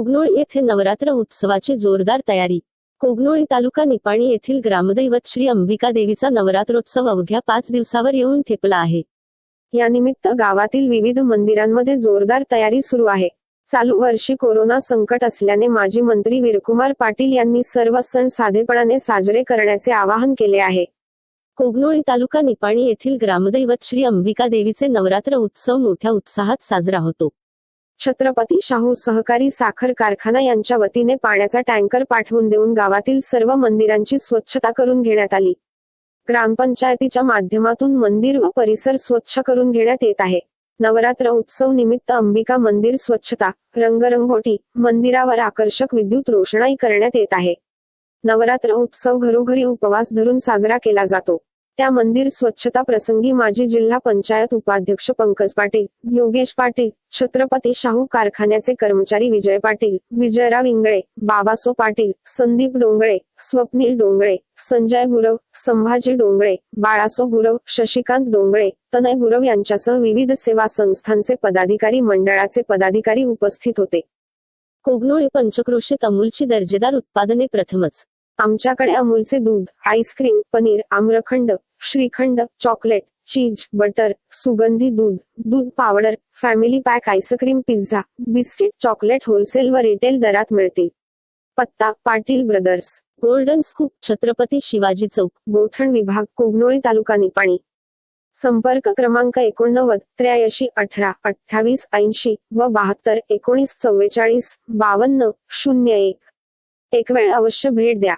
कोगनोळ येथे नवरात्र उत्सवाची जोरदार तयारी. कोगनोळी तालुका निपाणी येथील ग्रामदैवत श्री अंबिका देवीचा नवरात्रोत्सव अवघ्या पाच दिवसावर येऊन ठेपला आहे. यानिमित्त गावातील विविध मंदिरांमध्ये जोरदार तयारी सुरू आहे. चालू वर्षी कोरोना संकट असल्याने माजी मंत्री वीरकुमार पाटील यांनी सर्व सण साधेपणाने साजरे करण्याचे आवाहन केले आहे. कोगनोळी तालुका निपाणी येथील ग्रामदैवत श्री अंबिका देवीचे नवरात्र उत्सव मोठ्या उत्साहात साजरा होतो. छत्रपती शाहू सहकारी साखर कारखाना यांच्या वतीने पाण्याचा टँकर पाठवून देऊन गावातील सर्व मंदिरांची स्वच्छता करून घेण्यात आली. ग्रामपंचायतीच्या माध्यमातून मंदिर व परिसर स्वच्छ करून घेण्यात येत आहे. नवरात्र उत्सव निमित्त अंबिका मंदिर स्वच्छता रंगरंगोटी मंदिरावर आकर्षक विद्युत रोषणाई करण्यात येत आहे. नवरात्र उत्सव घरोघरी उपवास धरून साजरा केला जातो. त्या मंदिर स्वच्छता प्रसंगी माजी जिल्हा पंचायत उपाध्यक्ष पंकज पाटील योगेश पाटील छत्रपती शाहू कारखान्याचे कर्मचारी विजय पाटील विजयराव इंगळे बाबासो पाटील संदीप डोंगळे स्वप्नील डोंगळे संजय गुरव संभाजी डोंगळे बाळासो गुरव शशिकांत डोंगळे तनय गुरव यांच्यासह विविध सेवा संस्थांचे पदाधिकारी मंडळाचे पदाधिकारी उपस्थित होते. कोगनोळी पंचक्रोशीत अमूलची दर्जेदार उत्पादने प्रथमच. आमच्याकडे अमूलचे दूध ice cream paneer amrakhand shrikhand chocolate cheese butter सुगंधी दूध दूध powder family pack ice cream pizza biscuit chocolate wholesale व रिटेल दरात मिळतील. पत्ता Patil brothers. Golden scoop Chhatrapati Shivaji Chowk. Gothan विभाग कोगनोळी तालुका निपाणी. संपर्क क्रमांक एकोणनव्वद त्र्याऐंशी अठरा अठ्ठावीस ऐंशी व बहात्तर एकोणीस चव्वेचाळीस बावन्न शून्य एक. एक वेळ अवश्य भेट द्या.